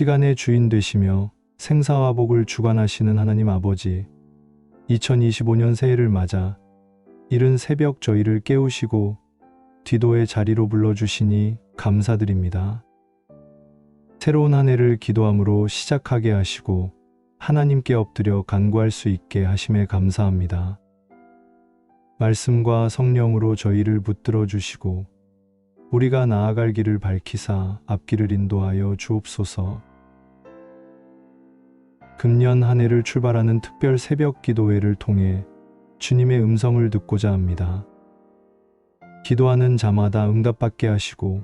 시간의 주인 되시며 생사와 복을 주관하시는 하나님 아버지, 2025년 새해를 맞아 이른 새벽 저희를 깨우시고 뒤도의 자리로 불러주시니 감사드립니다. 새로운 한 해를 기도함으로 시작하게 하시고 하나님께 엎드려 간구할 수 있게 하심에 감사합니다. 말씀과 성령으로 저희를 붙들어 주시고 우리가 나아갈 길을 밝히사 앞길을 인도하여 주옵소서. 금년 한 해를 출발하는 특별 새벽 기도회를 통해 주님의 음성을 듣고자 합니다. 기도하는 자마다 응답받게 하시고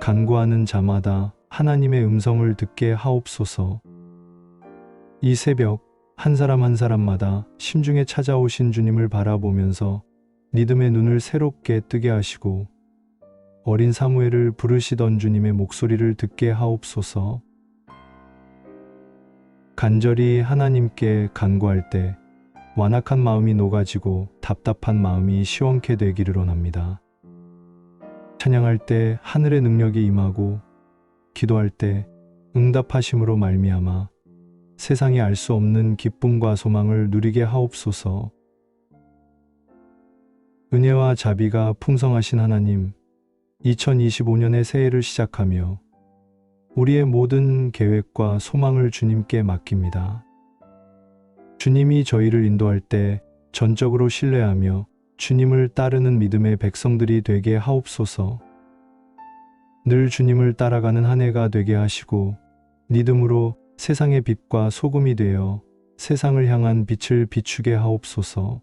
간구하는 자마다 하나님의 음성을 듣게 하옵소서. 이 새벽 한 사람 한 사람마다 심중에 찾아오신 주님을 바라보면서 믿음의 눈을 새롭게 뜨게 하시고 어린 사무엘을 부르시던 주님의 목소리를 듣게 하옵소서. 간절히 하나님께 간구할 때 완악한 마음이 녹아지고 답답한 마음이 시원케 되기를 원합니다. 찬양할 때 하늘의 능력이 임하고 기도할 때 응답하심으로 말미암아 세상이 알 수 없는 기쁨과 소망을 누리게 하옵소서. 은혜와 자비가 풍성하신 하나님, 2025년의 새해를 시작하며 우리의 모든 계획과 소망을 주님께 맡깁니다. 주님이 저희를 인도할 때 전적으로 신뢰하며 주님을 따르는 믿음의 백성들이 되게 하옵소서. 늘 주님을 따라가는 한 해가 되게 하시고 믿음으로 세상의 빛과 소금이 되어 세상을 향한 빛을 비추게 하옵소서.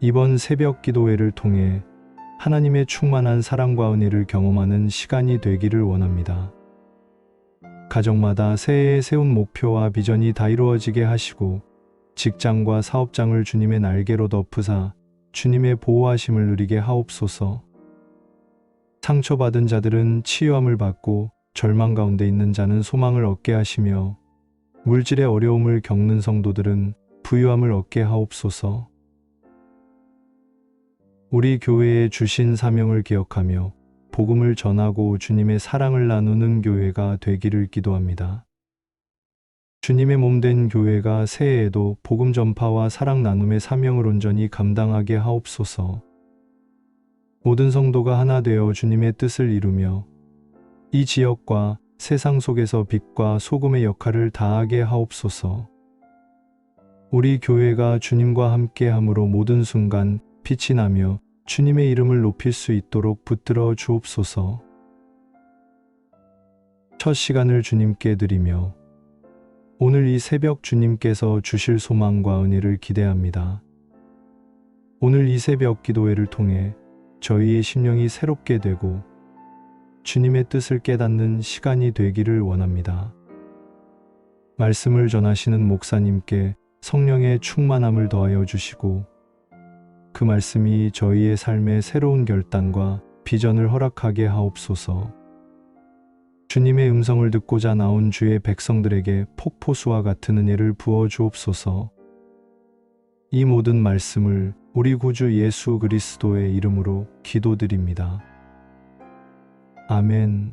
이번 새벽 기도회를 통해 하나님의 충만한 사랑과 은혜를 경험하는 시간이 되기를 원합니다. 가정마다 새해에 세운 목표와 비전이 다 이루어지게 하시고 직장과 사업장을 주님의 날개로 덮으사 주님의 보호하심을 누리게 하옵소서. 상처받은 자들은 치유함을 받고 절망 가운데 있는 자는 소망을 얻게 하시며 물질의 어려움을 겪는 성도들은 부유함을 얻게 하옵소서. 우리 교회에 주신 사명을 기억하며 복음을 전하고 주님의 사랑을 나누는 교회가 되기를 기도합니다. 주님의 몸 된 교회가 새해에도 복음 전파와 사랑 나눔의 사명을 온전히 감당하게 하옵소서. 모든 성도가 하나 되어 주님의 뜻을 이루며 이 지역과 세상 속에서 빛과 소금의 역할을 다하게 하옵소서. 우리 교회가 주님과 함께 함으로 모든 순간 빛이 나며 주님의 이름을 높일 수 있도록 붙들어 주옵소서. 첫 시간을 주님께 드리며 오늘 이 새벽 주님께서 주실 소망과 은혜를 기대합니다. 오늘 이 새벽 기도회를 통해 저희의 심령이 새롭게 되고 주님의 뜻을 깨닫는 시간이 되기를 원합니다. 말씀을 전하시는 목사님께 성령의 충만함을 더하여 주시고 그 말씀이 저희의 삶의 새로운 결단과 비전을 허락하게 하옵소서. 주님의 음성을 듣고자 나온 주의 백성들에게 폭포수와 같은 은혜를 부어 주옵소서. 이 모든 말씀을 우리 구주 예수 그리스도의 이름으로 기도드립니다. 아멘.